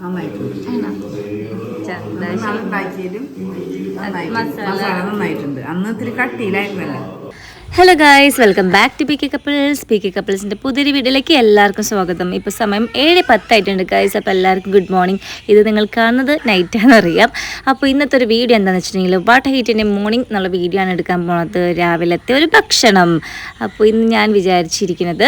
നന്നായിട്ടുണ്ട്. മസാല നന്നായിട്ടുണ്ട്. അന്ന് ഇത്തിരി കട്ടിയിലായിരുന്നല്ലോ. Hello guys welcome back to P K couples P K കപ്പിൾസിന്റെ പുതിയൊരു വീഡിയോയിലേക്ക് എല്ലാവർക്കും സ്വാഗതം. ഇപ്പോൾ സമയം ഏഴ് പത്തായിട്ടുണ്ട് ഗായ്സ് അപ്പോൾ എല്ലാവർക്കും ഗുഡ് മോർണിംഗ് ഇത് നിങ്ങൾ കാണുന്നത് നൈറ്റാണെന്ന് അറിയാം. അപ്പോൾ ഇന്നത്തെ ഒരു വീഡിയോ എന്താണെന്ന് വെച്ചിട്ടുണ്ടെങ്കിൽ വാട്ട് ഹീറ്റിന്റെ മോർണിംഗ് എന്നുള്ള വീഡിയോ ആണ് എടുക്കാൻ പോണത്. രാവിലത്തെ ഒരു ഭക്ഷണം. അപ്പോൾ ഇന്ന് ഞാൻ വിചാരിച്ചിരിക്കുന്നത്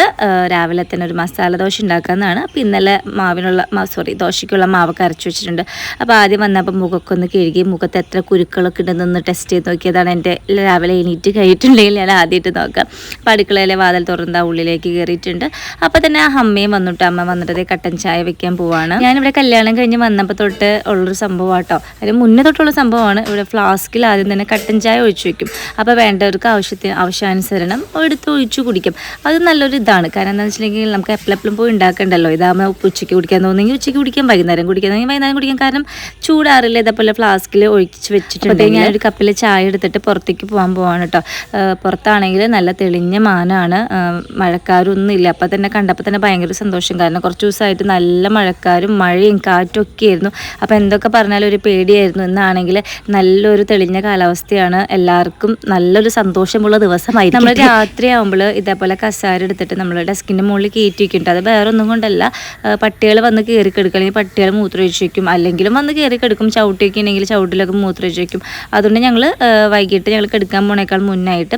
രാവിലെ തന്നെ ഒരു മസാല ദോശ ഉണ്ടാക്കാമെന്നാണ് അപ്പോൾ ഇന്നലെ മാവിനുള്ള സോറി ദോശയ്ക്കുള്ള മാവൊക്കെ അരച്ചു വെച്ചിട്ടുണ്ട്. അപ്പോൾ ആദ്യം വന്നപ്പോൾ മുഖമൊക്കെ ഒന്ന് കഴുകി മുഖത്ത് എത്ര കുരുക്കളൊക്കെ ഉണ്ടെന്നൊന്ന് ടെസ്റ്റ് ചെയ്ത് നോക്കിയതാണ്. എന്റെ രാവിലെ എണീറ്റ് കഴിഞ്ഞിട്ടുണ്ടെങ്കിൽ ഞാൻ ആദ്യമായിട്ട് നോക്കാം അപ്പോൾ അടുക്കളയിലെ വാതിൽ തുറന്ന ഉള്ളിലേക്ക് കയറിയിട്ടുണ്ട് അപ്പോൾ തന്നെ ആ അമ്മയും വന്നിട്ട് അമ്മ വന്നിട്ട് കട്ടൻ ചായ വെക്കാൻ പോവാണ്. ഞാനിവിടെ കല്യാണം കഴിഞ്ഞ് വന്നപ്പോൾ തൊട്ട് ഉള്ളൊരു സംഭവം കേട്ടോ അതിന് മുന്നേ തൊട്ടുള്ള സംഭവമാണ്. ഇവിടെ ഫ്ലാസ്കിൽ ആദ്യം തന്നെ കട്ടൻ ചായ ഒഴിച്ചു വെക്കും. അപ്പോൾ വേണ്ടവർക്ക് ആവശ്യത്തിന് ആവശ്യാനുസരണം എടുത്ത് ഒഴിച്ചു കുടിക്കും. അത് നല്ലൊരു ഇതാണ്. കാരണം എന്താണെന്ന് വെച്ചിട്ടുണ്ടെങ്കിൽ നമുക്ക് എപ്പോഴെപ്പോഴും പോയി ഉണ്ടാക്കണ്ടല്ലോ. ഇതാകുമ്പോൾ ഉച്ചയ്ക്ക് കുടിക്കാൻ തോന്നുന്നെങ്കിൽ ഉച്ചയ്ക്ക് കുടിക്കാം വൈകുന്നേരം കുടിക്കാൻ. വൈകുന്നേരം കുടിക്കാൻ. കാരണം ചൂടാറില്ല? ഇതേപോലെ ഫ്ലാസ്കിൽ ഒഴിച്ച് വെച്ചിട്ടുണ്ട് ഞാനൊരു കപ്പിൽ ചായ എടുത്തിട്ട് പുറത്തേക്ക് പോകാൻ പോവാണ് കേട്ടോ പുറത്താണെങ്കിൽ നല്ല തെളിഞ്ഞ മാനാണ്. മഴക്കാരൊന്നും ഇല്ല അപ്പം തന്നെ കണ്ടപ്പോൾ തന്നെ ഭയങ്കര സന്തോഷം. കാരണം കുറച്ച് ദിവസമായിട്ട് നല്ല മഴക്കാരും മഴയും കാറ്റും ഒക്കെ ആയിരുന്നു അപ്പം എന്തൊക്കെ പറഞ്ഞാലും ഒരു പേടിയായിരുന്നു. എന്നാണെങ്കിൽ നല്ലൊരു തെളിഞ്ഞ കാലാവസ്ഥയാണ്. എല്ലാവർക്കും നല്ലൊരു സന്തോഷമുള്ള ദിവസമായി നമ്മൾ രാത്രി ആകുമ്പോൾ ഇതേപോലെ കസാര എടുത്തിട്ട് നമ്മളുടെ ഡെസ്കിന്റെ മുകളിൽ കയറ്റി വയ്ക്കുന്നുണ്ട് അത് വേറെ ഒന്നും കൊണ്ടല്ല പട്ടികൾ വന്ന് കയറി കിടക്കും അല്ലെങ്കിൽ പട്ടികൾ മൂത്രമൊഴിച്ച് വയ്ക്കും അല്ലെങ്കിലും വന്ന് കയറി കിടക്കും ചവിട്ടിയൊക്കെ ഉണ്ടെങ്കിൽ ചവിട്ടിലൊക്കെ മൂത്രമൊഴിച്ച് വയ്ക്കും അതുകൊണ്ട് ഞങ്ങൾ വൈകിട്ട് ഞങ്ങൾ കിടക്കാൻ പോണേക്കാൾ മുന്നായിട്ട്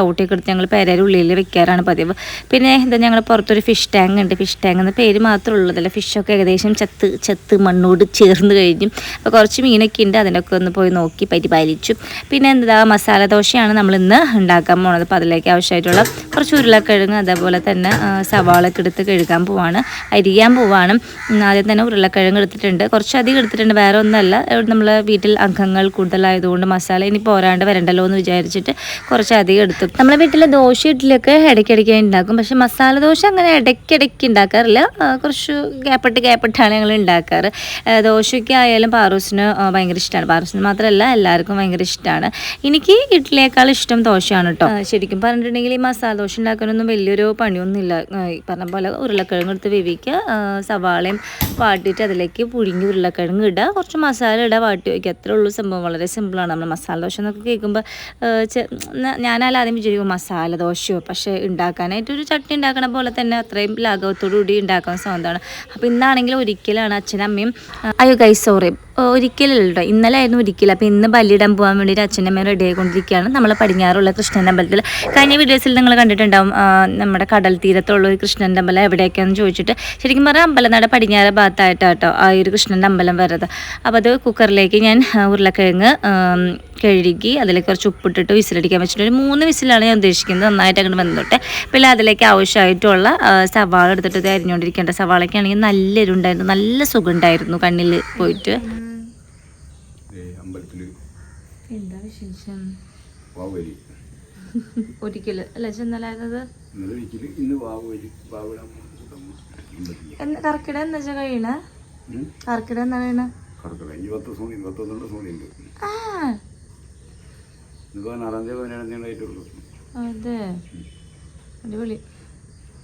ചവിട്ടിയൊക്കെ എടുത്ത് ഞങ്ങൾ പെരയുടെ ഉള്ളിൽ വെക്കാറാണ് പതിവ്. പിന്നെ എന്താ ഞങ്ങൾ പുറത്തൊരു ഫിഷ് ടാങ്ക് ഉണ്ട്. ഫിഷ് ടാങ്ക് എന്ന പേര് മാത്രമേ ഉള്ളതല്ല. ഫിഷൊക്കെ ഏകദേശം ചത്ത് ചത്ത് മണ്ണോട് ചേർന്ന് കഴിഞ്ഞു. അപ്പോൾ കുറച്ച് മീനൊക്കെ ഉണ്ട് അതിനൊക്കെ ഒന്ന് പോയി നോക്കി പരിപാലിച്ചു. പിന്നെ എന്താ മസാല ദോശയാണ് നമ്മൾ ഇന്ന് ഉണ്ടാക്കാൻ പോണത്. അപ്പോൾ അതിലേക്ക് ആവശ്യമായിട്ടുള്ള കുറച്ച് ഉരുളക്കിഴങ്ങ് അതേപോലെ തന്നെ സവാളൊക്കെ എടുത്ത് കഴുകാൻ പോവാണ്. അരിയാൻ പോവാണ്. ആദ്യം തന്നെ ഉരുളക്കിഴങ്ങ് എടുത്തിട്ടുണ്ട്. കുറച്ച് അധികം എടുത്തിട്ടുണ്ട്. വേറെ ഒന്നല്ല നമ്മൾ വീട്ടിൽ അംഗങ്ങൾ കൂടുതലായതുകൊണ്ട് മസാല ഇനി പോരാണ്ട് വരണ്ടല്ലോ എന്ന് വിചാരിച്ചിട്ട് കുറച്ച് അധികം എടുത്തു നമ്മളെ വീട്ടിലെ ദോശ ഇഡ്ഡലിയൊക്കെ ഇടയ്ക്കിടയ്ക്ക് ഉണ്ടാക്കും. പക്ഷെ മസാല ദോശ അങ്ങനെ ഇടയ്ക്കിടയ്ക്ക് ഉണ്ടാക്കാറില്ല. കുറച്ച് ഗ്യാപ്പിട്ട് ഗ്യാപ്പിട്ടാണ് ഞങ്ങൾ ഉണ്ടാക്കാറ്. ദോശയ്ക്ക് ആയാലും പാറൂസിന് ഭയങ്കര ഇഷ്ടമാണ് പാറൂസിന് മാത്രമല്ല എല്ലാവർക്കും ഭയങ്കര ഇഷ്ടമാണ് എനിക്ക് ഇഡ്ഡലിയേക്കാൾ ഇഷ്ടം ദോശയാണ് കേട്ടോ. ശരിക്കും പറഞ്ഞിട്ടുണ്ടെങ്കിൽ ഈ മസാല ദോശ ഉണ്ടാക്കാനൊന്നും വലിയൊരു പണിയൊന്നുമില്ല. പറഞ്ഞ പോലെ ഉരുളക്കിഴങ്ങ് എടുത്ത് വേവിക്കുക. സവാളയും വാട്ടിയിട്ട് അതിലേക്ക് പുഴുങ്ങി ഉരുളക്കിഴങ്ങ് ഇടുക. കുറച്ച് മസാല ഇടുക വാട്ടി വയ്ക്കുക. അത്രേ ഉള്ളൂ സംഭവം. വളരെ സിമ്പിളാണ് നമ്മൾ മസാല ദോശ എന്നൊക്കെ കേൾക്കുമ്പോൾ ഞാനാലാദ്യം വിചാരിക്കും മസാല ദോശയോ പക്ഷേ ഉണ്ടാക്കാനായിട്ട് ഒരു ചട്നി ഉണ്ടാക്കണ പോലെ തന്നെ അത്രയും ലാഘവത്തോടു കൂടി ഉണ്ടാക്കാൻ സ്വന്തമാണ് അപ്പോൾ ഇന്നാണെങ്കിൽ ഒരിക്കലാണ് അച്ഛനും അമ്മയും അയ്യോ ഗൈ സോറി ഒരിക്കലല്ല ഇന്നലെ ആയിരുന്നു ഒരിക്കലും. അപ്പോൾ ഇന്ന് ബലിയിടാൻ പോകാൻ വേണ്ടിയിട്ട് അച്ഛന്റെ അമ്മയും റെഡി ആയിക്കൊണ്ടിരിക്കുകയാണ്. നമ്മൾ പടിഞ്ഞാറുള്ള കൃഷ്ണന്റെ അമ്പലത്തിൽ കഴിഞ്ഞ വീഡിയോസിൽ നിങ്ങൾ കണ്ടിട്ടുണ്ടാവും നമ്മുടെ കടൽ തീരത്തുള്ള ഒരു കൃഷ്ണന്റെ അമ്പലം എവിടെയൊക്കെയാണെന്ന് ചോദിച്ചിട്ട്. ശരിക്കും പറഞ്ഞാൽ അമ്പലനട പടിഞ്ഞാറ് ഭാഗത്തായിട്ടാട്ടോ ആ ഒരു കൃഷ്ണന്റെ അമ്പലം വരുന്നത്. അപ്പോൾ അത് കുക്കറിലേക്ക് ഞാൻ ഉരുളക്കിഴങ്ങ് കഴുകി അതിലേക്ക് കുറച്ച് ഉപ്പിട്ടിട്ട് വിസിലടിക്കാൻ വെച്ചിട്ട് ഒരു മൂന്ന് വിസിലാണ് ഞാൻ ഉദ്ദേശിക്കുന്നത്. നന്നായിട്ട് അങ്ങോട്ട് വന്നിട്ട് പിന്നെ അതിലേക്ക് ആവശ്യമായിട്ടുള്ള സവാള എടുത്തിട്ട് അരിഞ്ഞുകൊണ്ടിരിക്കേണ്ട സവാളയ്ക്കാണെങ്കിൽ നല്ല എരിവുണ്ടായിരുന്നു. നല്ല സുഖമുണ്ടായിരുന്നു കണ്ണിൽ പോയിട്ട് അമ്പലത്തിൽ എന്താ വിശേഷം വാവുവലി ഒരിക്കലും. അല്ല ഇന്ന് വാവുവലി വാവിടാൻ അമ്പലത്തിൽ കർക്കിട എന്താ വെച്ചാൽ കഴിയണ? കർക്കിട എന്താ കഴിയണ? കറക്കം അഞ്ച് പത്ത് സോണി പത്തൊന്നുണ്ട് സോണി ഉണ്ട് ആ. ഇന്ന് പതിനാറാം തീയതി പതിനേഴാം തീയതി അതെ. അടിപൊളി.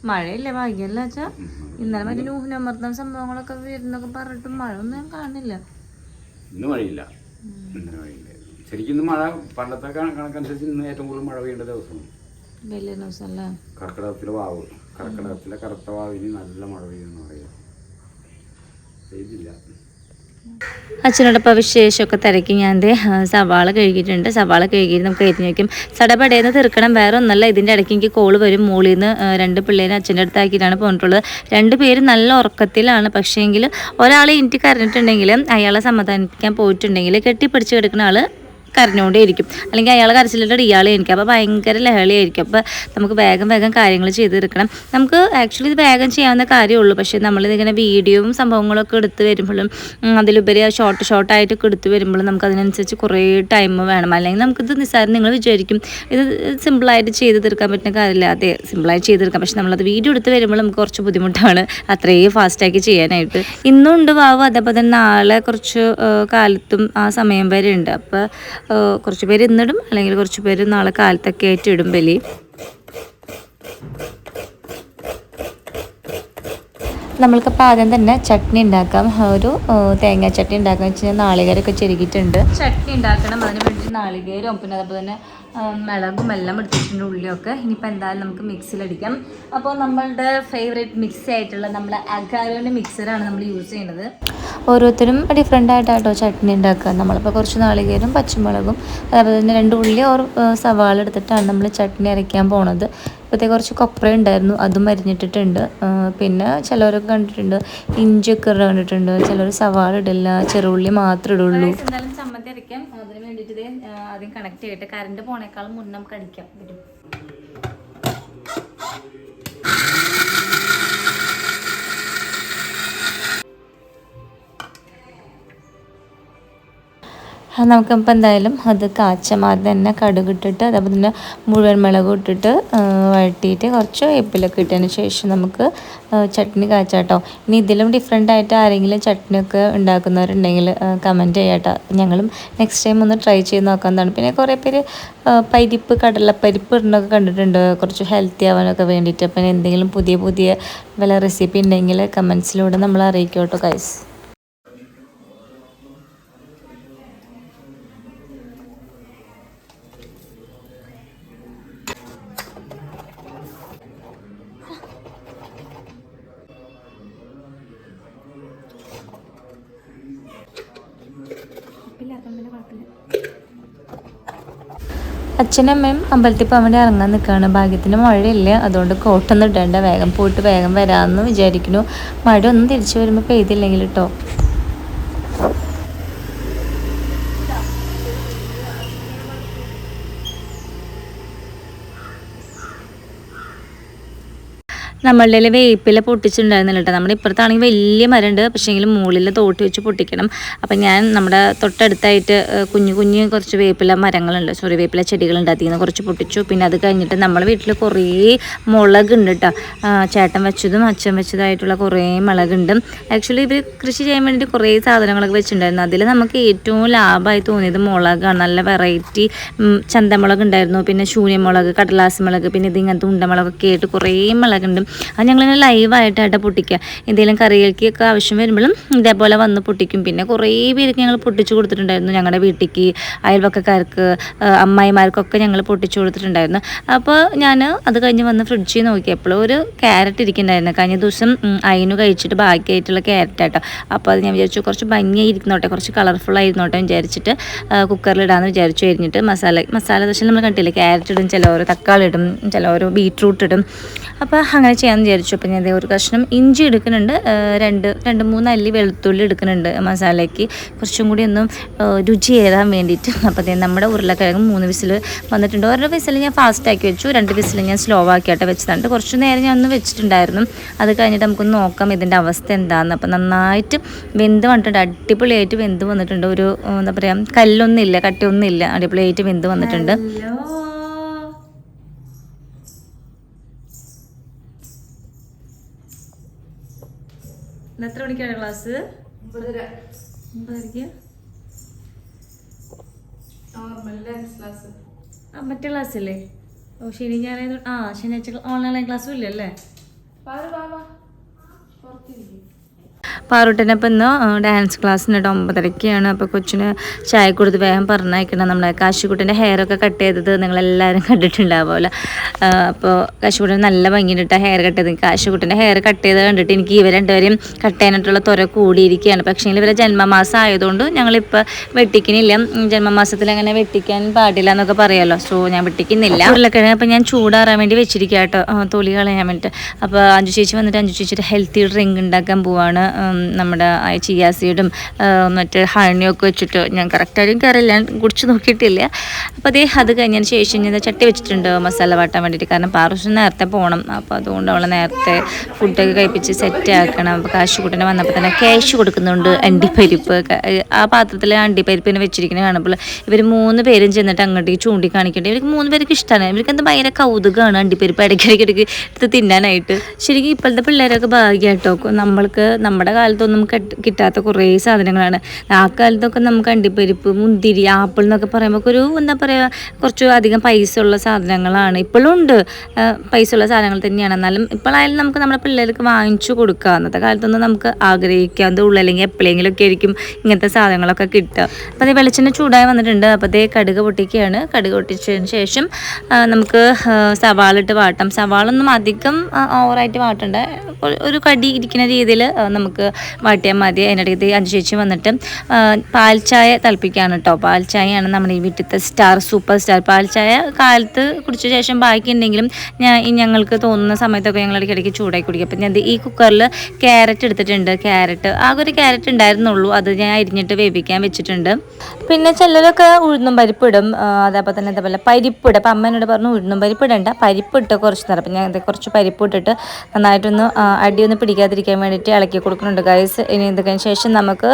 മഴയില്ല? ഭാഗ്യല്ല വെച്ചാ ഇന്നലെ മറ്റേ ന്യൂനമർദ്ദം സംഭവങ്ങളൊക്കെ വരുന്നൊക്കെ പറഞ്ഞിട്ടും മഴ ഒന്നും ഞാൻ കാണില്ല ഇന്ന് മഴയില്ല. ഇന്നലെ മഴയില്ല. ശരിക്കും ഇന്ന് മഴ പണ്ടത്തെ കണക്കനുസരിച്ച് ഇന്ന് ഏറ്റവും കൂടുതൽ മഴ പെയ്യേണ്ട ദിവസമാണ്. വലിയ കർക്കിടകത്തിലെ വാവ്. കർക്കിടകത്തിലെ കറുത്ത വാവിന് നല്ല മഴ പെയ്യുമെന്ന് പറയാം. പെയ്തില്ല. അച്ഛനോടൊപ്പം വിശേഷമൊക്കെ തിരക്കി ഞാൻ സവാള കഴുകിയിട്ടുണ്ട്. സവാള കഴുകി നമുക്ക് എരിഞ്ഞ് വയ്ക്കും സടപടേന്ന് തീർക്കണം വേറെ ഒന്നല്ല. ഇതിന്റെ ഇടയ്ക്ക് എനിക്ക് കോൾ വരും. മോളിൽ നിന്ന് രണ്ട് പിള്ളേരെ അച്ഛന്റെ അടുത്താക്കിയിട്ടാണ് പോന്നിട്ടുള്ളത്. രണ്ട് പേര് നല്ല ഉറക്കത്തിലാണ്. പക്ഷേ പക്ഷേങ്കിൽ ഒരാൾ എനിക്ക് കരഞ്ഞിട്ടുണ്ടെങ്കിൽ അയാളെ സമാധാനിപ്പിക്കാൻ പോയിട്ടുണ്ടെങ്കിൽ കെട്ടിപ്പിടിച്ച് കിടക്കുന്ന ആൾ കരഞ്ഞുകൊണ്ടേയിരിക്കും. അല്ലെങ്കിൽ അയാൾ കരച്ചിലിട്ട് ഇയാളെ എനിക്ക് അപ്പോൾ ഭയങ്കര ലഹളിയായിരിക്കും. അപ്പോൾ നമുക്ക് വേഗം വേഗം കാര്യങ്ങൾ ചെയ്ത് തീർക്കണം നമുക്ക് ആക്ച്വലി ഇത് വേഗം ചെയ്യാവുന്ന കാര്യമുള്ളൂ. പക്ഷേ നമ്മളിതിങ്ങനെ വീഡിയോയും സംഭവങ്ങളൊക്കെ എടുത്ത് വരുമ്പോഴും അതിലുപരി ഷോർട്ട് ഷോർട്ടായിട്ടൊക്കെ എടുത്ത് വരുമ്പോഴും നമുക്ക് അതിനനുസരിച്ച് കുറേ ടൈം വേണം. അല്ലെങ്കിൽ നമുക്കിത് നിസ്സാരം നിങ്ങൾ വിചാരിക്കും. ഇത് സിമ്പിളായിട്ട് ചെയ്ത് തീർക്കാൻ പറ്റുന്ന കാര്യമില്ല. അതെ സിമ്പിളായിട്ട് ചെയ്ത് തീർക്കാം. പക്ഷെ നമ്മളത് വീഡിയോ എടുത്ത് വരുമ്പോൾ നമുക്ക് കുറച്ച് ബുദ്ധിമുട്ടാണ്. അത്രയും ഫാസ്റ്റാക്കി ചെയ്യാനായിട്ട്. ഇന്നും ഉണ്ട് വാവ്. അതേപോലെ തന്നെ നാളെ കുറച്ച് കാലത്തും ആ സമയം വരെ ഉണ്ട്. അപ്പോൾ കുറച്ച് പേര് ഇന്നിടും അല്ലെങ്കിൽ കുറച്ച് പേര് നാളെ കാലത്തൊക്കെ ആയിട്ട് ഇടും ബലി. നമ്മൾക്കിപ്പോൾ ആദ്യം തന്നെ ചട്നി ഉണ്ടാക്കാം. ഒരു തേങ്ങാ ചട്നി ഉണ്ടാക്കാന്ന് വെച്ച് കഴിഞ്ഞാൽ നാളികേരമൊക്കെ ചെരുകിയിട്ടുണ്ട്. ചട്നി ഉണ്ടാക്കണം. അതിന് വേണ്ടി നാളികേരവും പിന്നെ അതുപോലെ തന്നെ മിളകും എല്ലാം എടുത്തിട്ടുണ്ട് ഉള്ളിയൊക്കെ. ഇനിയിപ്പോൾ എന്തായാലും നമുക്ക് മിക്സിയിലടിക്കാം അപ്പോൾ നമ്മളുടെ ഫേവറേറ്റ് മിക്സി ആയിട്ടുള്ള നമ്മളെ അഗാരോന്റെ മിക്സറാണ് നമ്മൾ യൂസ് ചെയ്യുന്നത്. ഓരോരുത്തരും ഡിഫറെന്റ് ആയിട്ടാട്ടോ ചട്നി ഉണ്ടാക്കുക. നമ്മളിപ്പോൾ കുറച്ച് നാളികേരും പച്ചമുളകും അതുപോലെ തന്നെ രണ്ട് ഉള്ളി ഓർ സവാള എടുത്തിട്ടാണ് നമ്മൾ ചട്നി അരയ്ക്കാൻ പോണത്. ഇപ്പോഴത്തെ കുറച്ച് കൊപ്ര ഉണ്ടായിരുന്നു അതും അരിഞ്ഞിട്ടിട്ടുണ്ട്. പിന്നെ ചിലവരൊക്കെ കണ്ടിട്ടുണ്ട് ഇഞ്ചിയൊക്കെ കണ്ടിട്ടുണ്ട്. ചിലർ സവാള ഇടില്ല ചെറുള്ളി മാത്രം ഇടുള്ളൂ. എന്തായാലും ചമ്മന്തി അരയ്ക്കാം. അതിന് വേണ്ടിയിട്ട് ഇത് ആദ്യം കണക്ട് ചെയ്തിട്ട് കറണ്ട് പോണേക്കാളും മുന്നേ നമുക്ക് അടിക്കാം. വരും. നമുക്കിപ്പോൾ എന്തായാലും അത് കാച്ച മാതിരി തന്നെ കടുകിട്ടിട്ട് അതേപോലെ തന്നെ മുഴുവൻ മുളക് ഇട്ടിട്ട് വഴട്ടിയിട്ട് കുറച്ച് വേപ്പിലൊക്കെ ഇട്ടതിന് ശേഷം നമുക്ക് ചട്നി കാച്ചാട്ടോ ഇനി ഇതിലും ഡിഫറെന്റ് ആയിട്ട് ആരെങ്കിലും ചട്നിയൊക്കെ ഉണ്ടാക്കുന്നവരുണ്ടെങ്കിൽ കമന്റ് ചെയ്യാട്ടോ ഞങ്ങളും നെക്സ്റ്റ് ടൈം ഒന്ന് ട്രൈ ചെയ്ത് നോക്കാവുന്നതാണ് പിന്നെ കുറേ പേര് പരിപ്പ് കടലപ്പരിപ്പ് ഇടുന്നൊക്കെ കണ്ടിട്ടുണ്ട്. കുറച്ച് ഹെൽത്തി ആവാനൊക്കെ വേണ്ടിയിട്ട്. അപ്പം എന്തെങ്കിലും പുതിയ പുതിയ വല്ല റെസിപ്പി ഉണ്ടെങ്കിൽ കമൻസിലൂടെ നമ്മൾ അറിയിക്കും കേട്ടോ കൈസ് അച്ഛനും അമ്മയും അമ്പലത്തിൽ പോകാൻ വേണ്ടി ഇറങ്ങാൻ നിൽക്കുകയാണ്. ഭാഗ്യത്തിന് മഴയില്ല. അതുകൊണ്ട് കോട്ടൊന്നും ഇടേണ്ട. വേഗം പോയിട്ട് വേഗം വരാമെന്ന് വിചാരിക്കുന്നു. മഴ ഒന്നും തിരിച്ചു വരുമ്പോൾ പെയ്തില്ലെങ്കിൽ കേട്ടോ നമ്മളുടെ വേപ്പില പൊട്ടിച്ചിട്ടുണ്ടായിരുന്നില്ല കേട്ടോ. നമ്മുടെ ഇപ്പുറത്താണെങ്കിൽ വലിയ മരമുണ്ട്. പക്ഷേങ്കിൽ മുകളിൽ തോട്ടി വെച്ച് പൊട്ടിക്കണം. അപ്പം ഞാൻ നമ്മുടെ തൊട്ടടുത്തായിട്ട് കുഞ്ഞു കുഞ്ഞു കുറച്ച് വേപ്പില മരങ്ങളുണ്ട്. സോറി വേപ്പില ചെടികളുണ്ട്. അതിൽ നിന്ന് കുറച്ച് പൊട്ടിച്ചു. പിന്നെ അത് കഴിഞ്ഞിട്ട് നമ്മളെ വീട്ടിൽ കുറേ മുളകുണ്ട് കേട്ടോ. ചേട്ടൻ വെച്ചതും അച്ഛൻ വെച്ചതായിട്ടുള്ള കുറേ മുളകുണ്ട്. ആക്ച്വലി ഇവർ കൃഷി ചെയ്യാൻ വേണ്ടി കുറേ സാധനങ്ങളൊക്കെ വെച്ചിട്ടുണ്ടായിരുന്നു. അതിൽ നമുക്ക് ഏറ്റവും ലാഭമായി തോന്നിയത് മുളകാണ്. നല്ല വെറൈറ്റി ചന്തമുളക് ഉണ്ടായിരുന്നു പിന്നെ ശൂന്യമുളക് കടലാസ് മുളക് പിന്നെ ഇത് ഇങ്ങനത്തെ ഉണ്ടമുളകൊക്കെ ആയിട്ട് കുറേ മുളകുണ്ട്. അത് ഞങ്ങളിങ്ങനെ ലൈവായിട്ടായിട്ട് പൊട്ടിക്കുക. എന്തെങ്കിലും കറികൾക്കൊക്കെ ആവശ്യം വരുമ്പോഴും ഇതേപോലെ വന്ന് പൊട്ടിക്കും. പിന്നെ കുറേ പേർക്ക് ഞങ്ങൾ പൊട്ടിച്ചു കൊടുത്തിട്ടുണ്ടായിരുന്നു. ഞങ്ങളുടെ വീട്ടിലേക്ക് അയൽവക്കക്കാർക്ക് അമ്മായിമാർക്കൊക്കെ ഞങ്ങൾ പൊട്ടിച്ചു കൊടുത്തിട്ടുണ്ടായിരുന്നു. അപ്പോൾ ഞാൻ അത് കഴിഞ്ഞ് വന്ന് ഫ്രിഡ്ജിൽ നോക്കിയപ്പോൾ ഒരു ക്യാരറ്റ് ഇരിക്കുന്നുണ്ടായിരുന്നു. കഴിഞ്ഞ ദിവസം അയിനു കഴിച്ചിട്ട് ബാക്കിയായിട്ടുള്ള ക്യാരറ്റ് ആട്ടോ. അപ്പോൾ അത് ഞാൻ വിചാരിച്ചു കുറച്ച് ഭംഗിയായി ഇരുന്നോട്ടെ കുറച്ച് കളർഫുൾ ആയിരുന്നോട്ടെ വിചാരിച്ചിട്ട് കുക്കറിലിടാന്ന് വിചാരിച്ചു കഴിഞ്ഞിട്ട് മസാല മസാല ദോശ നമ്മൾ കണ്ടില്ലേ? ക്യാരറ്റ് ഇടും ചിലവർ തക്കാളി ഇടും ചിലവർ ബീറ്റ്റൂട്ട് ഇടും. അപ്പോൾ അങ്ങനെ ചെയ്യാമെന്ന് വിചാരിച്ചു. അപ്പോൾ ഞാൻ ഒരു കഷ്ണം ഇഞ്ചി എടുക്കുന്നുണ്ട്. രണ്ട് രണ്ട് മൂന്ന് അല്ലി വെളുത്തുള്ളി എടുക്കുന്നുണ്ട് മസാലയ്ക്ക്. കുറച്ചും കൂടി ഒന്നും രുചി ഏതാൻ വേണ്ടിയിട്ട്. അപ്പോൾ നമ്മുടെ ഉരുളക്കിഴങ്ങ് മൂന്ന് വിസിൽ വന്നിട്ടുണ്ട്. ഓരോ വിസിൽ ഞാൻ ഫാസ്റ്റ് ആക്കി വെച്ചു. രണ്ട് വിസിൽ ഞാൻ സ്ലോ ആക്കിയിട്ട് വെച്ചതാണ് കുറച്ച് നേരം ഞാൻ ഒന്ന് വെച്ചിട്ടുണ്ടായിരുന്നു. അത് കഴിഞ്ഞിട്ട് നമുക്കൊന്ന് നോക്കാം ഇതിന്റെ അവസ്ഥ എന്താണെന്ന് അപ്പോൾ നന്നായിട്ട് വെന്ത് വന്നിട്ടുണ്ട്. അടിപൊളിയായിട്ട് വെന്ത് വന്നിട്ടുണ്ട്. ഒരു എന്താ പറയുക കല്ലൊന്നുമില്ല കട്ടിയൊന്നുമില്ല. അടിപൊളിയായിട്ട് വെന്ത് വന്നിട്ടുണ്ട്. എത്ര മണിക്കാണ് ക്ലാസ്? ഒമ്പതരയ്ക്ക്? ആ മറ്റേ ക്ലാസ് അല്ലേ ഓ ശനി ഞായറായത് ആ ശനിയാഴ്ച ഓൺലൈൻ ക്ലാസ്സും ഇല്ലല്ലേ പാറൂട്ടനെ അപ്പം ഇന്ന് ഡാൻസ് ക്ലാസ്സിനുണ്ട് ഒമ്പതരയ്ക്കാണ് അപ്പോൾ കൊച്ചിന് ചായ കൊടുത്ത് വേഗം പറഞ്ഞയക്കണം നമ്മുടെ കാശിക്കുട്ടന്റെ ഹെയർ ഒക്കെ കട്ട് ചെയ്തത് നിങ്ങളെല്ലാവരും കണ്ടിട്ടുണ്ടാവുമല്ലോ. അപ്പോൾ കാശിക്കുട്ടൻ നല്ല ഭംഗിയിട്ട ഹെയർ കട്ട് ചെയ്ത്. കാശിക്കുട്ടന്റെ ഹെയർ കട്ട് ചെയ്ത് കണ്ടിട്ട് എനിക്ക് ഇവർ രണ്ടുപേരും കട്ട് ചെയ്യാനായിട്ടുള്ള തുര കൂടിയിരിക്കുകയാണ്. പക്ഷേ ഇവരെ ജന്മമാസം ആയതുകൊണ്ട് ഞങ്ങളിപ്പോൾ വെട്ടിക്കുന്നില്ല ഉം, ജന്മമാസത്തിൽ അങ്ങനെ വെട്ടിക്കാൻ പാടില്ല എന്നൊക്കെ പറയാമല്ലോ. സോ ഞാൻ വെട്ടിക്കുന്നില്ല. ഉരുളക്കിഴങ്ങ് അപ്പോൾ ഞാൻ ചൂടാറാൻ വേണ്ടി വെച്ചിരിക്കുക കേട്ടോ തൊളി കളയാൻ വേണ്ടിയിട്ട് അപ്പോൾ അഞ്ചു ചേച്ചി വന്നിട്ട് അഞ്ചു ചേച്ചിയുടെ ഹെൽത്തി ഡ്രിങ്ക് ഉണ്ടാക്കാൻ പോവാണ്. നമ്മുടെ ചിയാസീഡും മറ്റേ ഹണിയൊക്കെ വെച്ചിട്ട് ഞാൻ കറക്റ്റായിട്ട് എനിക്കറിയില്ല കുടിച്ച് നോക്കിയിട്ടില്ല. അപ്പോൾ അതേ അത് കഴിഞ്ഞതിന് ശേഷം ഞാൻ ചട്ടി വെച്ചിട്ടുണ്ട് മസാല വാട്ടാൻ വേണ്ടിയിട്ട്. കാരണം പാറൂസ് നേരത്തെ പോകണം. അപ്പോൾ അതുകൊണ്ട് അവളെ നേരത്തെ ഫുഡൊക്കെ കഴിപ്പിച്ച് സെറ്റ് ആക്കണം. അപ്പോൾ കാശ് കൂട്ടിന് വന്നപ്പോൾ തന്നെ ക്യാഷ് കൊടുക്കുന്നുണ്ട് അണ്ടിപ്പരിപ്പ്. ആ പാത്രത്തിൽ അണ്ടിപ്പരിപ്പിനെ വെച്ചിരിക്കുന്നത് കാണുമ്പോൾ ഇവർ മൂന്ന് പേരും ചെന്നിട്ട് അങ്ങോട്ടേക്ക് ചൂണ്ടി കാണിക്കേണ്ടി ഇവർക്ക് മൂന്ന് പേർക്ക് ഇഷ്ടമാണ് ഇവർക്ക് എന്താ ഭയങ്കര കൗതുകമാണ് അണ്ടിപ്പരിപ്പ് ഇടയ്ക്കിടയ്ക്ക് ഇടയ്ക്ക് എടുത്ത് തിന്നാനായിട്ട്. ശരിക്കും ഇപ്പോഴത്തെ പിള്ളേരൊക്കെ ഭാഗ്യമായിട്ടോ നമ്മൾക്ക് നമ്മുടെ നമ്മുടെ കാലത്തൊന്നും കിട്ടാത്ത കുറേ സാധനങ്ങളാണ്. ആ കാലത്തൊക്കെ നമുക്ക് അണ്ടിപ്പരിപ്പ് മുന്തിരി ആപ്പിൾ എന്നൊക്കെ പറയുമ്പോൾ ഒരു എന്താ പറയുക കുറച്ച് അധികം പൈസ ഉള്ള സാധനങ്ങളാണ്. ഇപ്പോഴും ഉണ്ട്. പൈസ ഉള്ള സാധനങ്ങൾ തന്നെയാണ്. എന്നാലും ഇപ്പോഴായാലും നമുക്ക് നമ്മുടെ പിള്ളേർക്ക് വാങ്ങിച്ചു കൊടുക്കുക അന്നത്തെ കാലത്തൊന്നും നമുക്ക് ആഗ്രഹിക്കാതെ ഉള്ളു. അല്ലെങ്കിൽ എപ്പോഴെങ്കിലും ഒക്കെ ആയിരിക്കും ഇങ്ങനത്തെ സാധനങ്ങളൊക്കെ കിട്ടുക. അപ്പോൾ അതേ വെളിച്ചെണ്ണ ചൂടായി വന്നിട്ടുണ്ട്. അപ്പോൾ അതേ കടുക് പൊട്ടിക്കുകയാണ്. കടുക് പൊട്ടിച്ചതിന് ശേഷം നമുക്ക് സവാള ഇട്ട് വാട്ടാം. സവാളൊന്നും അധികം ഓവറായിട്ട് വാട്ടണ്ട. ഒരു കടി ഇരിക്കുന്ന രീതിയിൽ നമുക്ക് വാട്ടിയാൽ മതി. അതിനിടയ്ക്ക് അഞ്ച് ചേച്ചി വന്നിട്ട് പാൽ തിളപ്പിക്കുകയാണ് കേട്ടോ പാൽ ചായയാണ് നമ്മുടെ ഈ വീട്ടിലത്തെ സ്റ്റാർ സൂപ്പർ സ്റ്റാർ. പാൽ കാലത്ത് കുടിച്ച ശേഷം ബാക്കി ഉണ്ടെങ്കിലും ഞാൻ ഞങ്ങൾക്ക് തോന്നുന്ന സമയത്തൊക്കെ ഞങ്ങൾ ഇടയ്ക്കിടയ്ക്ക് ചൂടായി കുടിക്കും. അപ്പം ഞാൻ ഈ കുക്കറിൽ ക്യാരറ്റ് എടുത്തിട്ടുണ്ട്. ക്യാരറ്റ് ആകെ ഒരു ക്യാരറ്റ് ഉണ്ടായിരുന്നുള്ളൂ. അത് ഞാൻ അരിഞ്ഞിട്ട് വേവിക്കാൻ വെച്ചിട്ടുണ്ട്. പിന്നെ ചിലരൊക്കെ ഉഴുന്നും പരിപ്പിടും അതേപോലെ തന്നെ അതേപോലെ പരിപ്പിടും അപ്പം അമ്മേനോട് പറഞ്ഞു ഉഴുന്നും പരിപ്പിടണ്ട പരിപ്പിട്ട് കുറച്ച് നേരം അപ്പം ഞാൻ കുറച്ച് പരിപ്പ് ഇട്ടിട്ട് നന്നായിട്ടൊന്ന് അടിയൊന്ന് പിടിക്കാതിരിക്കാൻ വേണ്ടിയിട്ട് ഇളക്കി കൊടുക്കുന്നുണ്ട്. ഗൈസ് ഇനി എന്തൊക്കെയാണ് ശേഷം നമുക്ക്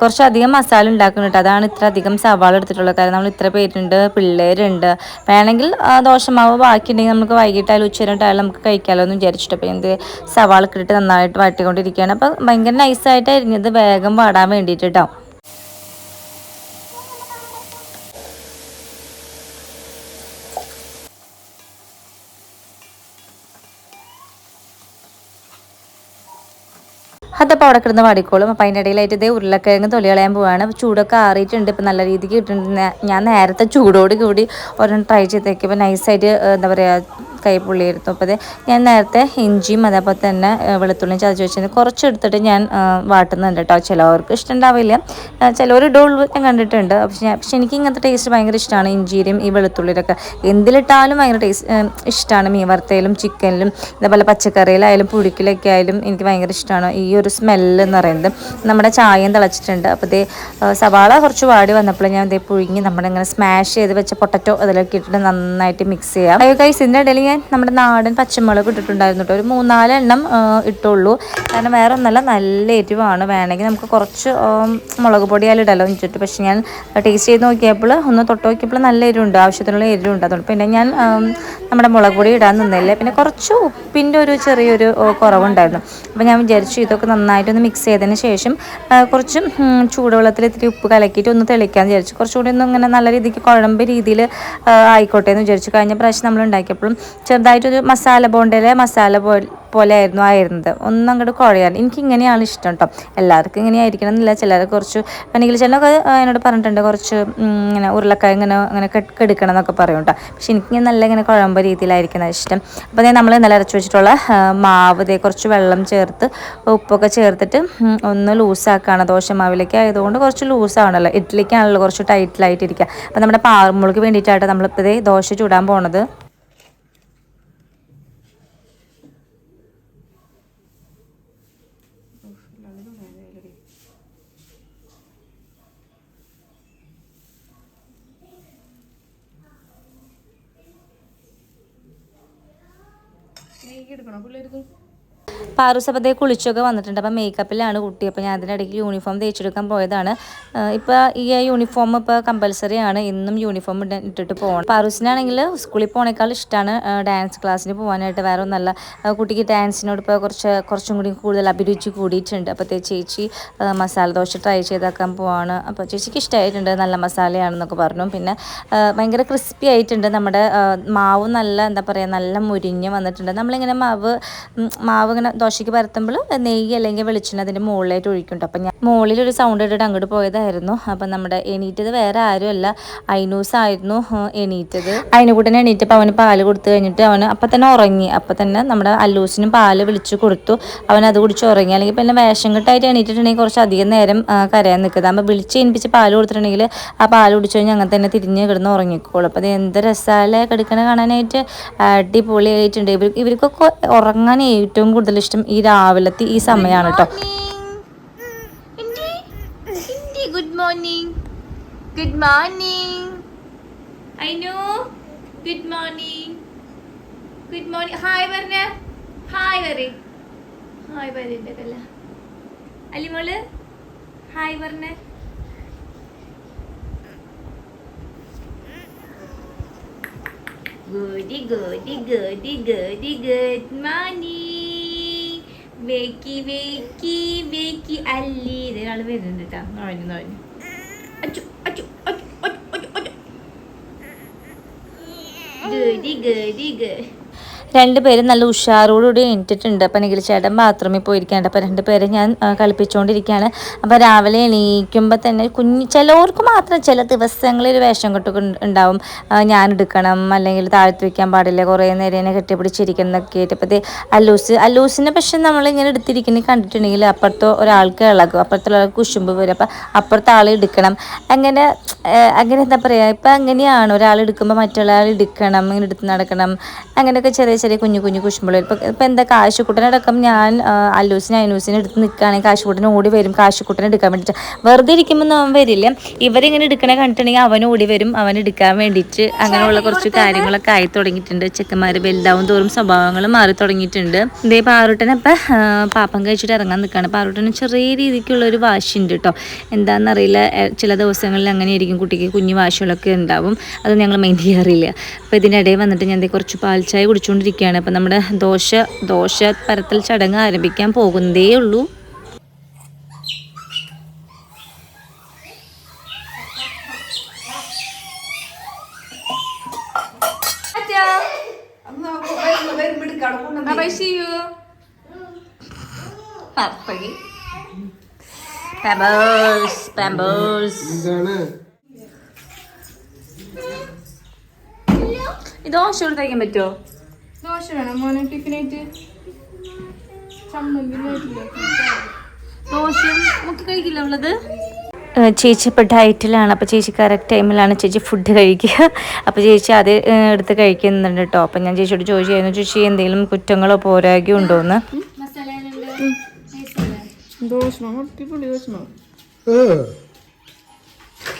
കുറച്ചധികം മസാല ഉണ്ടാക്കുന്നുണ്ട് അതാണ് ഇത്ര അധികം സവാള എടുത്തിട്ടുള്ളത്. കാരണം നമ്മൾ ഇത്ര പേരുണ്ട് പിള്ളേരുണ്ട്. വേണമെങ്കിൽ ദോശമാവ് ബാക്കിയുണ്ടെങ്കിൽ നമുക്ക് വൈകിട്ടായാലും ഉച്ചവരെട്ടായാലും നമുക്ക് കഴിക്കാമല്ലോ എന്ന് വിചാരിച്ചിട്ട്. അപ്പോൾ എന്ത് സവാള ഇട്ടിട്ട് നന്നായിട്ട് വാട്ടിക്കൊണ്ടിരിക്കുകയാണ് അപ്പോൾ ഭയങ്കര നൈസായിട്ട് അരിഞ്ഞത് വേഗം വാടാൻ വേണ്ടിയിട്ട് കേട്ടോ. അതപ്പോൾ അവിടെ കിടന്ന് വാടിക്കോളും അപ്പം അതിന്റെ ഇടയിലായിട്ട് ഇതേ ഉരുളക്കിഴങ്ങ് തൊലി കളയാൻ പോവാണ് ചൂടൊക്കെ ആറിയിട്ടുണ്ട്. ഇപ്പം നല്ല രീതിക്ക് കിട്ടുന്നുണ്ട്. ഞാൻ നേരത്തെ ചൂടോട് കൂടി ഒരെണ്ണം ട്രൈ ചെയ്തേക്കിയപ്പോൾ നൈസായിട്ട് എന്താ പറയുക കൈപ്പുള്ളിയായിരുന്നു അപ്പോൾ ഞാൻ നേരത്തെ ഇഞ്ചിയും അതേപോലെ തന്നെ വെളുത്തുള്ളിയും ചതച്ച് വെച്ചിട്ട് കുറച്ചെടുത്തിട്ട് ഞാൻ വാട്ടുന്നുണ്ട് കേട്ടോ ചിലവർക്ക് ഇഷ്ടമുണ്ടാവില്ല ചിലവർ ഇടുള്ളൂ ഞാൻ കണ്ടിട്ടുണ്ട്. പക്ഷെ പക്ഷെ എനിക്ക് ഇങ്ങനത്തെ ടേസ്റ്റ് ഭയങ്കര ഇഷ്ടമാണ് ഇഞ്ചിയിലും ഈ വെളുത്തുള്ളിയിലൊക്കെ എന്തിലിട്ടാലും ഭയങ്കര ടേസ്റ്റ് ഇഷ്ടമാണ് മീൻ വറുത്തയിലും ചിക്കനിലും ഇതേപോലെ പച്ചക്കറിയിലായാലും പുഴുക്കിലൊക്കെ ആയാലും എനിക്ക് ഭയങ്കര ഇഷ്ടമാണ് ഈ ഒരു സ്മെല്ല് എന്ന് പറയുന്നത് നമ്മുടെ ചായയും തിളച്ചിട്ടുണ്ട്. അപ്പോൾ ഇതേ സവാള കുറച്ച് വാടി വന്നപ്പോൾ ഞാൻ ഇതേ പുഴുങ്ങി നമ്മളിങ്ങനെ സ്മാഷ് ചെയ്ത് വെച്ച പൊട്ടറ്റോ അതിലൊക്കെ ഇട്ടിട്ട് നന്നായിട്ട് മിക്സ് ചെയ്യാം. അയ്യോ കൈസ് ഇതിന്റെ ഇടയിൽ ഞാൻ നമ്മുടെ നാടൻ പച്ചമുളക് ഇട്ടിട്ടുണ്ടായിരുന്നു കേട്ടോ. ഒരു മൂന്നാലെണ്ണം ഇട്ടുള്ളൂ. കാരണം വേറെ ഒന്നല്ല നല്ല എരിവാണ്. വേണമെങ്കിൽ നമുക്ക് കുറച്ച് മുളക് പൊടിയാലും ഇടലോ ചുറ്റും പക്ഷേ ഞാൻ ടേസ്റ്റ് ചെയ്ത് നോക്കിയപ്പോൾ ഒന്ന് തൊട്ട് നോക്കിയപ്പോൾ നല്ല എരിവുണ്ട്. ആവശ്യത്തിനുള്ള എരിവുണ്ട്. അതുകൊണ്ട് പിന്നെ ഞാൻ നമ്മുടെ മുളക് പൊടി ഇടാൻ നിന്നില്ല. പിന്നെ കുറച്ച് ഉപ്പിന്റെ ഒരു ചെറിയൊരു കുറവുണ്ടായിരുന്നു. അപ്പോൾ ഞാൻ വിചാരിച്ചു ഇതൊക്കെ നന്നായിട്ടൊന്ന് മിക്സ് ചെയ്തതിന് ശേഷം കുറച്ച് ചൂടുവെള്ളത്തിൽ ഇത്തിരി ഉപ്പ് കലക്കിയിട്ട് ഒന്ന് തെളിക്കാൻ വിചാരിച്ചു. കുറച്ചുകൂടി ഒന്ന് ഇങ്ങനെ നല്ല രീതിക്ക് കുഴമ്പ് രീതിയിൽ ആയിക്കോട്ടെ എന്ന് വിചാരിച്ചു. കഴിഞ്ഞ പ്രാവശ്യം നമ്മൾ ഉണ്ടാക്കിയപ്പോഴും ചെറുതായിട്ടൊരു മസാല ബോണ്ടയിലെ മസാല പോലെ ആയിരുന്നു ആയിരുന്നത്. ഒന്നും അങ്ങോട്ട് കുഴയാൻ. എനിക്ക് ഇങ്ങനെയാണ് ഇഷ്ടം കേട്ടോ എല്ലാവർക്കും ഇങ്ങനെ ആയിരിക്കണം എന്നില്ല. ചിലർ കുറച്ച് പനികൾ ചിലരൊക്കെ എന്നോട് പറഞ്ഞിട്ടുണ്ട് കുറച്ച് ഇങ്ങനെ ഉരുളക്കായ ഇങ്ങനെ അങ്ങനെ കെട്- കെടുക്കണം എന്നൊക്കെ പറയും കേട്ടോ പക്ഷെ എനിക്ക് നല്ല ഇങ്ങനെ കുഴമ്പ് രീതിയിലായിരിക്കണം ഇഷ്ടം. അപ്പോൾ ഞാൻ നമ്മൾ ഇന്നലെ അരച്ച് വെച്ചിട്ടുള്ള മാവ് ഇതേ കുറച്ച് വെള്ളം ചേർത്ത് ഉപ്പൊക്കെ ചേർത്തിട്ട് ഒന്ന് ലൂസാക്കുകയാണ് ദോശമാവിലേക്ക് ആയതുകൊണ്ട് കുറച്ച് ലൂസാണല്ലോ ഇഡ്ഡലിക്കാണല്ലോ കുറച്ച് ടൈറ്റിലായിട്ടിരിക്കുക അപ്പോൾ നമ്മുടെ പാറുമുളക്ക് വേണ്ടിയിട്ടായിട്ട് നമ്മളിപ്പോൾ ഇതേ ദോശ ചൂടാൻ പോണത്. കൈക്ക് എടുക്കണോ. പിള്ളേർക്ക് പാറുസപ്പതേ കുളിച്ചൊക്കെ വന്നിട്ടുണ്ട്. അപ്പം മേക്കപ്പിലാണ് കുട്ടി. അപ്പോൾ ഞാൻ അതിനിടയ്ക്ക് യൂണിഫോം തേച്ചെടുക്കാൻ പോയതാണ്. ഇപ്പോൾ ഈ യൂണിഫോം ഇപ്പോൾ കമ്പൽസറി ആണ്. ഇന്നും യൂണിഫോം ഇട ഇട്ടിട്ട് പോകണം പാറൂസിനാണെങ്കിൽ സ്കൂളിൽ പോകണേക്കാൾ ഇഷ്ടമാണ് ഡാൻസ് ക്ലാസ്സിന് പോകാനായിട്ട് വേറെ ഒന്നല്ല. കുട്ടിക്ക് ഡാൻസിനോട് ഇപ്പോൾ കുറച്ച് കുറച്ചും കൂടി കൂടുതൽ അഭിരുചി കൂടിയിട്ടുണ്ട്. അപ്പോഴത്തെ ചേച്ചി മസാല ദോശ ട്രൈ ചെയ്താക്കാൻ പോവാണ്. അപ്പോൾ ചേച്ചിക്ക് ഇഷ്ടമായിട്ടുണ്ട് നല്ല മസാലയാണെന്നൊക്കെ പറഞ്ഞു. പിന്നെ ഭയങ്കര ക്രിസ്പി ആയിട്ടുണ്ട് നമ്മുടെ മാവ് നല്ല എന്താ പറയുക നല്ല മുരിഞ്ഞ് വന്നിട്ടുണ്ട്. നമ്മളിങ്ങനെ മാവ് മാവ് ഇങ്ങനെ ദോശയ്ക്ക് പരത്തുമ്പോൾ നെയ്യ് അല്ലെങ്കിൽ വെളിച്ചെണ്ണ അതിന്റെ മുകളിലായിട്ട് ഒഴിക്കുന്നുണ്ട്. അപ്പം ഞാൻ മുകളിൽ ഒരു സൗണ്ട് ഇട്ടിട്ട് അങ്ങോട്ട് പോയതായിരുന്നു. അപ്പം നമ്മുടെ എണീറ്റത് വേറെ ആരുമല്ല. ഐനൂസ് ആയിരുന്നു എണീറ്റത്. അതിനുകൂട്ടനെ എണീറ്റപ്പോൾ അവന് പാൽ കൊടുത്തു കഴിഞ്ഞിട്ട് അവന് അപ്പം തന്നെ ഉറങ്ങി. അപ്പം തന്നെ നമ്മുടെ അല്ലൂസിനും പാൽ വിളിച്ച് കൊടുത്തു. അവൻ അത് കുടിച്ച് ഉറങ്ങി. അല്ലെങ്കിൽ പിന്നെ വേഷം കെട്ടായിട്ട് എണീറ്റിട്ടുണ്ടെങ്കിൽ കുറച്ച് അധികം നേരം കരയാൻ നിൽക്കുന്നത് അപ്പം വിളിച്ച് എണിപ്പിച്ച് പാൽ കൊടുത്തിട്ടുണ്ടെങ്കിൽ ആ പാൽ കുടിച്ചു കഴിഞ്ഞാൽ അങ്ങനെ തന്നെ തിരിഞ്ഞ് കിടന്ന് ഉറങ്ങിക്കോളും. അപ്പം അത് എന്ത് രസാലെ കിടക്കണ കാണാനായിട്ട്. അടിപൊളിയായിട്ടുണ്ട്. ഇവർ ഇവർക്കൊക്കെ ഉറങ്ങാൻ ഏറ്റവും കൂടുതൽ ഇഷ്ടം ഈ രാവിലത്തെ ഈ സമയമാണ് കേട്ടോ good morning. Good morning. I know good morning. Good morning hi പറഞ്ഞ. ഹായ് പറ ഹായ് പറയണ്ടല്ല അലിമോൾ ഹായ് പറഞ്ഞ. ഗുഡി ഗുഡി ഗുഡി Gudi good morning. Wakey wakey wakey അല്ലി. ഒരാൾ വരുന്നുണ്ട് കേട്ടോ നുഴഞ്ഞു അച്ചു അച്ചു അച്ചു അച്ചു അച്ചു ഗരി ഗരി ഗരി രണ്ടുപേരും നല്ല ഉഷാറോടുകൂടി എണീറ്റിട്ടുണ്ട്. അപ്പം നിഖിൽ ചേട്ടൻ ബാത്റൂമിൽ പോയിരിക്കാണ്ട് അപ്പം രണ്ടുപേരെ ഞാൻ കളിപ്പിച്ചുകൊണ്ടിരിക്കുകയാണ് അപ്പോൾ രാവിലെ എണീക്കുമ്പോൾ തന്നെ കുഞ്ഞ് ചിലവർക്ക് മാത്രം ചില ദിവസങ്ങളിൽ ഒരു വേഷം കെട്ടൊക്കെ ഉണ്ടാവും. ഞാൻ എടുക്കണം അല്ലെങ്കിൽ താഴ്ത്തി വയ്ക്കാൻ പാടില്ല കുറേ നേരം എന്നെ കെട്ടിപ്പിടിച്ചിരിക്കുന്നൊക്കെ ആയിട്ട്. അപ്പോൾ അല്ലൂസ് അല്ലൂസിനെ പക്ഷെ നമ്മളിങ്ങനെ എടുത്തിരിക്കുന്നത് കണ്ടിട്ടുണ്ടെങ്കിൽ അപ്പുറത്തോ ഒരാൾക്ക് ഇളകും അപ്പുറത്തെ ഒരാൾക്ക് കുശുമ്പ് വരും. അപ്പം അപ്പുറത്തെ ആൾ എടുക്കണം. അങ്ങനെ അങ്ങനെ എന്താ പറയുക ഇപ്പം അങ്ങനെയാണ് ഒരാൾ എടുക്കുമ്പോൾ മറ്റൊരാൾ എടുക്കണം ഇങ്ങനെ എടുത്ത് നടക്കണം. അങ്ങനെയൊക്കെ ചെറിയ ചെറിയ കുഞ്ഞു കുഞ്ഞു കുശുമ്പളി ഇപ്പം ഇപ്പം എന്താ കാശുക്കുട്ടനടക്കം ഞാൻ അല്ലൂസിന് അനൂസിന് എടുത്ത് നിൽക്കുകയാണെങ്കിൽ കാശുക്കുട്ടൻ ഓടി വരും കാശുക്കുട്ടനെ എടുക്കാൻ വേണ്ടിയിട്ട് വെറുതെ ഇരിക്കുമ്പോൾ അവൻ വരില്ല. ഇവരിങ്ങനെ എടുക്കണ കണ്ടിട്ടുണ്ടെങ്കിൽ അവൻ ഓടി വരും അവൻ എടുക്കാൻ വേണ്ടിയിട്ട് അങ്ങനെയുള്ള കുറച്ച് കാര്യങ്ങളൊക്കെ ആയി തുടങ്ങിയിട്ടുണ്ട്. ചെക്കന്മാർ വലുതാവും തോറും സ്വഭാവങ്ങൾ മാറി തുടങ്ങിയിട്ടുണ്ട്. ഇതേ പാറുട്ടൻ അപ്പം പാപ്പം കഴിച്ചിട്ട് ഇറങ്ങാൻ നിൽക്കുകയാണ് പാറുട്ടന് ചെറിയ രീതിക്കുള്ള ഒരു വാശിയുണ്ട് കേട്ടോ എന്താണെന്നറിയില്ല ചില ദിവസങ്ങളിൽ അങ്ങനെ ആയിരിക്കും കുട്ടിക്ക് കുഞ്ഞു വാശികളൊക്കെ ഉണ്ടാവും. അത് ഞങ്ങൾ മെയിൻ ചെയ്യാറില്ല. അപ്പോൾ ഇതിനിടയിൽ വന്നിട്ട് ഞാൻ കുറച്ച് പാൽ ചായ കുടിച്ചുകൊണ്ടിരിക്കുകയാണ് അപ്പം നമ്മുടെ ദോശ ദോശ പരത്തൽ ചടങ്ങ് ആരംഭിക്കാൻ പോകുന്നതേ ഉള്ളൂ. പാമ്പേഴ്സ് പാമ്പേഴ്സ് ഇത് ദോശ കൊടുത്ത് കഴിക്കാൻ പറ്റുമോ ദോശ വേണം. മോനെ ടിഫിനായിട്ട് ചമ്മന്തി ദോശ നമുക്ക് കഴിക്കില്ല ഉള്ളത്? ഏഹ് ചേച്ചി ഇപ്പോൾ ഡയറ്റിലാണ്. അപ്പോൾ ചേച്ചി കറക്റ്റ് ടൈമിലാണ് ചേച്ചി ഫുഡ് കഴിക്കുക. അപ്പോൾ ചേച്ചി അത് എടുത്ത് കഴിക്കുന്നുണ്ട് കേട്ടോ അപ്പം ഞാൻ ചേച്ചിയോട് ചോദിച്ചായിരുന്നു ചേച്ചി എന്തെങ്കിലും കുറ്റങ്ങളോ പോരായ്കയോ ഉണ്ടോ എന്ന്? ദോശ.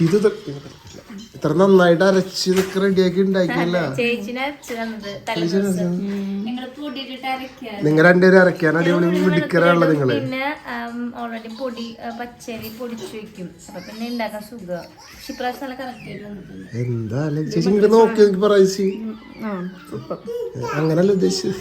ഇത് ഇത്ര നന്നായിട്ട് അരച്ച് ഇതൊക്കെ റെഡിയാക്കി ഉണ്ടാക്കിയല്ല? നിങ്ങൾ രണ്ടുപേരും അരക്കാൻ അടിപൊളി മിടുക്കറാണല്ലോ നിങ്ങൾ. പിന്നെ ഓൾറെഡി പൊടി പച്ചരി പൊടിച്ചു വെക്കും. അപ്പൊ പിന്നെ ഉണ്ടാക്കാൻ സുഖം പക്ഷെ ഇപ്രാവശ്യം നല്ല കറക്റ്റ് എന്താ ചേച്ചി ഇങ്ങോട്ട് നോക്കി എനിക്ക് പറയച്ചി അങ്ങനല്ല ഉദ്ദേശിച്ചത്?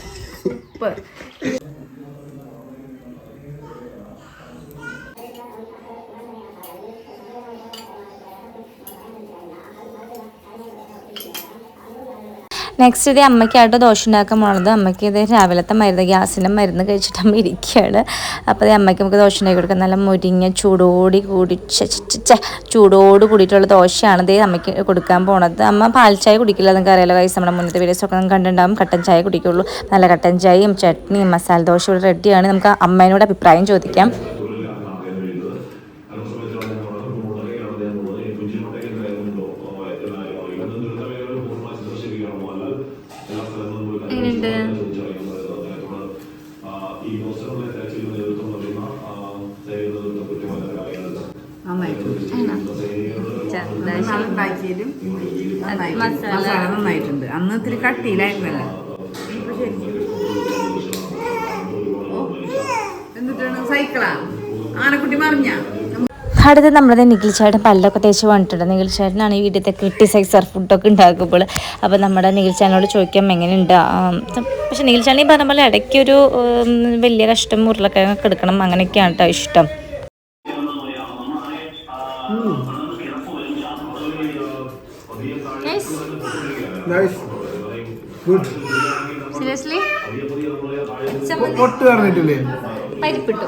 നെക്സ്റ്റ് ഇത് അമ്മയ്ക്കായിട്ട് ദോശ ഉണ്ടാക്കാൻ പോണത്. അമ്മയ്ക്ക് ഇത് രാവിലത്തെ മരുന്ന് ഗ്യാസിന്റെ മരുന്ന് കഴിച്ചിട്ട് അമ്മ ഇരിക്കുകയാണ്. അപ്പോൾ ഇത് അമ്മയ്ക്ക് നമുക്ക് ദോശ ഉണ്ടാക്കി കൊടുക്കാം. നല്ല മുരിങ്ങ ചൂടോടി കൂടി ചൂടോട് കൂടിയിട്ടുള്ള ദോശയാണ് ഇത് അമ്മയ്ക്ക് കൊടുക്കാൻ പോണത്. അമ്മ പാൽ ചായ കുടിക്കില്ല നിങ്ങൾക്ക് അറിയാലോ കൈസ് നമ്മുടെ മുന്നത്തെ വീഡിയോസ് ഒക്കെ കണ്ടിട്ടുണ്ടാവും. കട്ടൻ ചായ കുടിക്കുള്ളൂ. നല്ല കട്ടൻ ചായയും ചട്നിയും മസാല ദോശ ഇവിടെ റെഡിയാണ് നമുക്ക് അമ്മേനോട് അഭിപ്രായം ചോദിക്കാം. എങ്ങനെയുണ്ട് നന്നായി മസാല. നന്നായിട്ടുണ്ട്. അന്ന് ഇത്തിരി കട്ടിയിലായിരുന്നല്ലോ. എന്നിട്ടാണ് സൈക്കിളാ? ആനക്കുട്ടി മറിഞ്ഞ? അടുത്ത് നമ്മുടെ നിഖിൽ ചേട്ടൻ പല്ലൊക്കെ തേച്ച് വന്നിട്ടുണ്ട്. നിഖിൽ ചേട്ടനാണ് ഈ വീട്ടിലത്തെ കിട്ടി സൈസർ ഫുഡൊക്കെ ഉണ്ടാക്കുമ്പോൾ. അപ്പോൾ നമ്മുടെ നിഖിൽ ചേട്ടനോട് ചോദിക്കാം എങ്ങനെയുണ്ട്? പക്ഷേ പക്ഷെ നിഖിൽ ചേട്ടൻ ഈ പറഞ്ഞ പോലെ ഇടയ്ക്ക് ഒരു വലിയ കഷ്ടം ഉരുളക്കിഴങ്ങൊക്കെ എടുക്കണം. അങ്ങനെയൊക്കെയാണ് കേട്ടോ ഇഷ്ടം. Yes? Nice good Seriously? ചമ്മന്തി പൊട്ട് പറഞ്ഞിട്ടില്ലേ? പരിപ്പിട്ടു.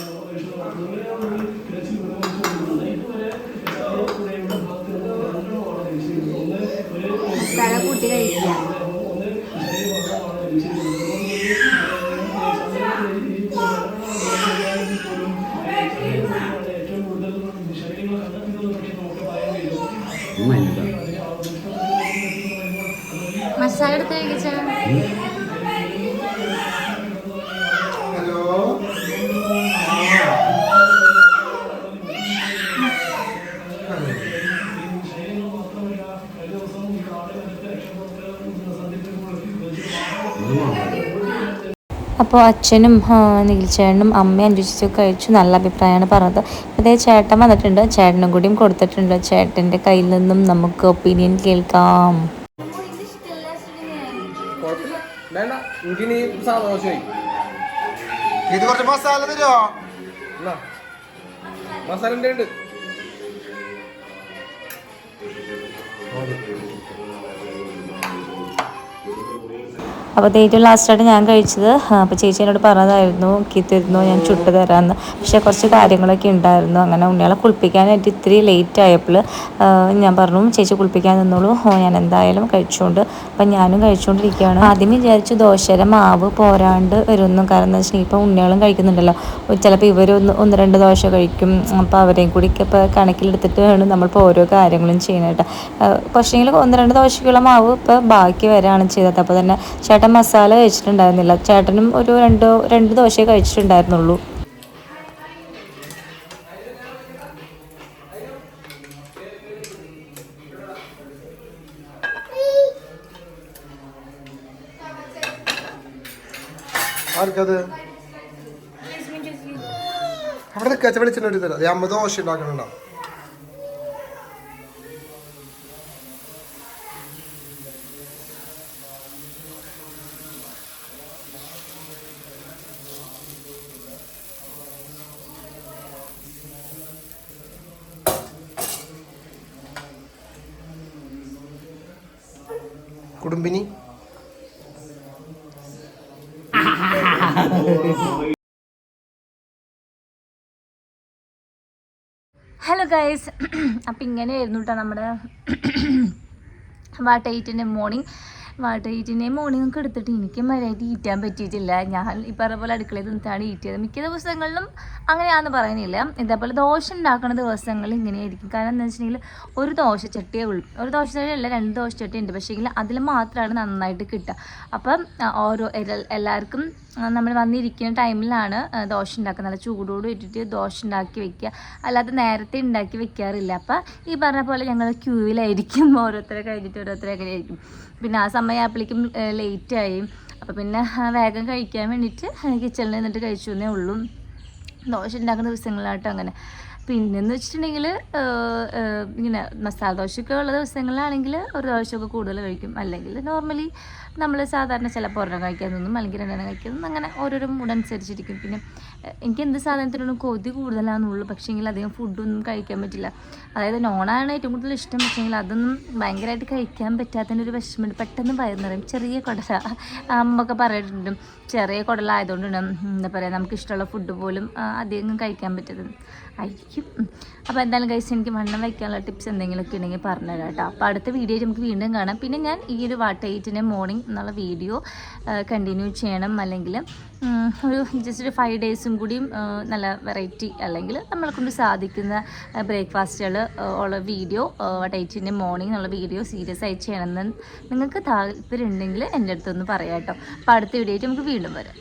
അപ്പോൾ അച്ഛനും നീൽച്ചേട്ടനും അമ്മയും അന്വേഷിച്ചൊക്കെ കഴിച്ചു. നല്ല അഭിപ്രായമാണ് പറഞ്ഞത്. അതേ ചേട്ടൻ വന്നിട്ടുണ്ട്. ചേട്ടനും കൂടിയും കൊടുത്തിട്ടുണ്ട്. ചേട്ടന്റെ കയ്യിൽ നിന്നും നമുക്ക് ഒപ്പീനിയൻ കേൾക്കാം. ഇത് കുറച്ച് മസാല തരുമോ മസാല ഉണ്ട് അപ്പോൾ ഏറ്റവും ലാസ്റ്റായിട്ട് ഞാൻ കഴിച്ചത് അപ്പോൾ ചേച്ചി എന്നോട് പറഞ്ഞതായിരുന്നു കിത്തിരുന്നു ഞാൻ ചുട്ട് തരാമെന്ന് പക്ഷേ കുറച്ച് കാര്യങ്ങളൊക്കെ ഉണ്ടായിരുന്നു. അങ്ങനെ ഉണ്ണികളെ കുളിപ്പിക്കാനായിട്ട് ഇത്തിരി ലേറ്റ് ആയപ്പോൾ ഞാൻ പറഞ്ഞു ചേച്ചി കുളിപ്പിക്കാൻ നിന്നോളൂ. ഞാൻ എന്തായാലും കഴിച്ചുകൊണ്ട് അപ്പം ഞാനും കഴിച്ചുകൊണ്ടിരിക്കുകയാണ് ആദ്യം വിചാരിച്ചു ദോശയുടെ മാവ് പോരാണ്ട് വരുമെന്നും കാരണം എന്താ വെച്ചിട്ടുണ്ടെങ്കിൽ ഇപ്പോൾ ഉണ്ണികളും കഴിക്കുന്നുണ്ടല്ലോ. ചിലപ്പോൾ ഇവർ ഒന്ന് രണ്ട് ദോശ കഴിക്കും. അപ്പോൾ അവരെയും കൂടി ഇപ്പോൾ കണക്കിലെടുത്തിട്ട് വേണം നമ്മളിപ്പോൾ ഓരോ കാര്യങ്ങളും ചെയ്യാനായിട്ട് പക്ഷേങ്കിൽ ഒന്ന് രണ്ട് ദോശയ്ക്കുള്ള മാവ് ഇപ്പോൾ ബാക്കി വരാണ് ചെയ്തത്. അപ്പോൾ തന്നെ ചേട്ടൻ മസാല കഴിച്ചിട്ടുണ്ടായിരുന്നില്ല. ചേട്ടനും ഒരു രണ്ടോ രണ്ട് ദോശയെ കഴിച്ചിട്ടുണ്ടായിരുന്നുള്ളൂ. ആർക്കത്? അവിടെ തരാം അമ്മ ദോശ ഉണ്ടാക്കണുണ്ടോ കുടുംബിനി ഹലോ ഗൈസ് അപ്പം ഇങ്ങനെയായിരുന്നു കേട്ടോ നമ്മുടെ വാട്ടേറ്റിന്റെ മോർണിംഗ് വാട്ട എയ്റ്റിന്റെ മോർണിംഗ് ഒക്കെ എടുത്തിട്ട് എനിക്ക് മര്യാദയ്ക്ക് ഈറ്റാൻ പറ്റിയിട്ടില്ല. ഞാൻ ഈ പറഞ്ഞ പോലെ അടുക്കളയിൽ നിന്നിട്ടാണ് ഈറ്റ് ചെയ്തത്. മിക്ക ദിവസങ്ങളിലും അങ്ങനെയാണെന്ന് പറയുന്നില്ല. ഇതേപോലെ ദോശ ഉണ്ടാക്കുന്ന ദിവസങ്ങളിൽ ഇങ്ങനെയായിരിക്കും. കാരണം എന്താ വെച്ചിട്ടുണ്ടെങ്കിൽ ഒരു ദോശ ചട്ടിയേ ഉള്ളൂ ഒരു ദോശ ചട്ടിയല്ല രണ്ട് ദോശ ചട്ടി ഉണ്ട്. പക്ഷേ അതിൽ മാത്രമാണ് നന്നായിട്ട് കിട്ടുക. അപ്പം ഓരോ എല്ലാവർക്കും നമ്മൾ വന്നിരിക്കുന്ന ടൈമിലാണ് ദോശ ഉണ്ടാക്കുക നല്ല ചൂടോട് ഇട്ടിട്ട് ദോശ ഉണ്ടാക്കി വെക്കുക. അല്ലാതെ നേരത്തെ ഉണ്ടാക്കി വെക്കാറില്ല. അപ്പം ഈ പറഞ്ഞ പോലെ ഞങ്ങൾ ക്യൂവിലായിരിക്കും ഓരോരുത്തരെ കഴിഞ്ഞിട്ട് ഓരോരുത്തരെ അങ്ങനെ ആയിരിക്കും പിന്നെ ആ സമയമായപ്പോഴേക്കും ലേറ്റായി അപ്പോൾ പിന്നെ വേഗം കഴിക്കാൻ വേണ്ടിയിട്ട് കിച്ചണിൽ നിന്നിട്ട് കഴിച്ചു എന്നേ ഉള്ളൂ. ദോശ ഉണ്ടാക്കുന്ന ദിവസങ്ങളിലാട്ടോ അങ്ങനെ. പിന്നെന്ന് വെച്ചിട്ടുണ്ടെങ്കിൽ ഇങ്ങനെ മസാല ദോശയൊക്കെ ഉള്ള ദിവസങ്ങളിലാണെങ്കിൽ ഒരു ദോശയൊക്കെ കൂടുതൽ കഴിക്കും. അല്ലെങ്കിൽ നോർമലി നമ്മൾ സാധാരണ ചിലപ്പോൾ ഒരെണ്ണം കഴിക്കാൻ തോന്നും അല്ലെങ്കിൽ രണ്ടെണ്ണം കഴിക്കാൻ തോന്നും അങ്ങനെ ഓരോരോ മൂഡ് അനുസരിച്ചിരിക്കും. പിന്നെ എനിക്ക് എന്ത് സാധനത്തിനോടും കൊതി കൂടുതലാണെന്നുള്ളൂ പക്ഷേങ്കിൽ അധികം ഫുഡൊന്നും കഴിക്കാൻ പറ്റില്ല. അതായത് നോണാണ് ഏറ്റവും കൂടുതൽ ഇഷ്ടം. പക്ഷേങ്കിൽ അതൊന്നും ഭയങ്കരമായിട്ട് കഴിക്കാൻ പറ്റാത്തതിന്റെ ഒരു വിഷമമുണ്ട്. പെട്ടെന്ന് വയറ് നിറയും ചെറിയ കുടല. അമ്മൊക്കെ പറഞ്ഞിട്ടുണ്ട് ചെറിയ കുടലായതുകൊണ്ടാണ് എന്താ പറയുക നമുക്ക് ഇഷ്ടമുള്ള ഫുഡ് പോലും അധികം കഴിക്കാൻ പറ്റുന്നത് ആയിരിക്കും. അപ്പോൾ എന്തായാലും കഴിച്ച് എനിക്ക് വണ്ണം വയ്ക്കാനുള്ള ടിപ്സ് എന്തെങ്കിലുമൊക്കെ ഉണ്ടെങ്കിൽ പറഞ്ഞുതരാം കേട്ടോ. അപ്പോൾ അടുത്ത വീഡിയോ നമുക്ക് വീണ്ടും കാണാം. പിന്നെ ഞാൻ ഈ ഒരു വാട്ട് എയ്റ്റിന്റെ മോർണിംഗ് എന്നുള്ള വീഡിയോ കണ്ടിന്യൂ ചെയ്യണം. അല്ലെങ്കിൽ ഒരു ജസ്റ്റ് ഒരു ഫൈവ് ഡേയ്സും കൂടിയും നല്ല വെറൈറ്റി അല്ലെങ്കിൽ നമ്മളെ കൊണ്ട് സാധിക്കുന്ന ബ്രേക്ക്ഫാസ്റ്റുകൾ ഉള്ള വീഡിയോ വാട്ട് എയ്റ്റിന്റെ മോർണിംഗ് എന്നുള്ള വീഡിയോ സീരിയസ് ആയി ചെയ്യണമെന്ന് നിങ്ങൾക്ക് താല്പര്യം ഉണ്ടെങ്കിൽ എന്റെ അടുത്തൊന്ന് പറയാം കേട്ടോ. അപ്പോൾ അടുത്ത വീഡിയോ നമുക്ക് വീണ്ടും വരാം.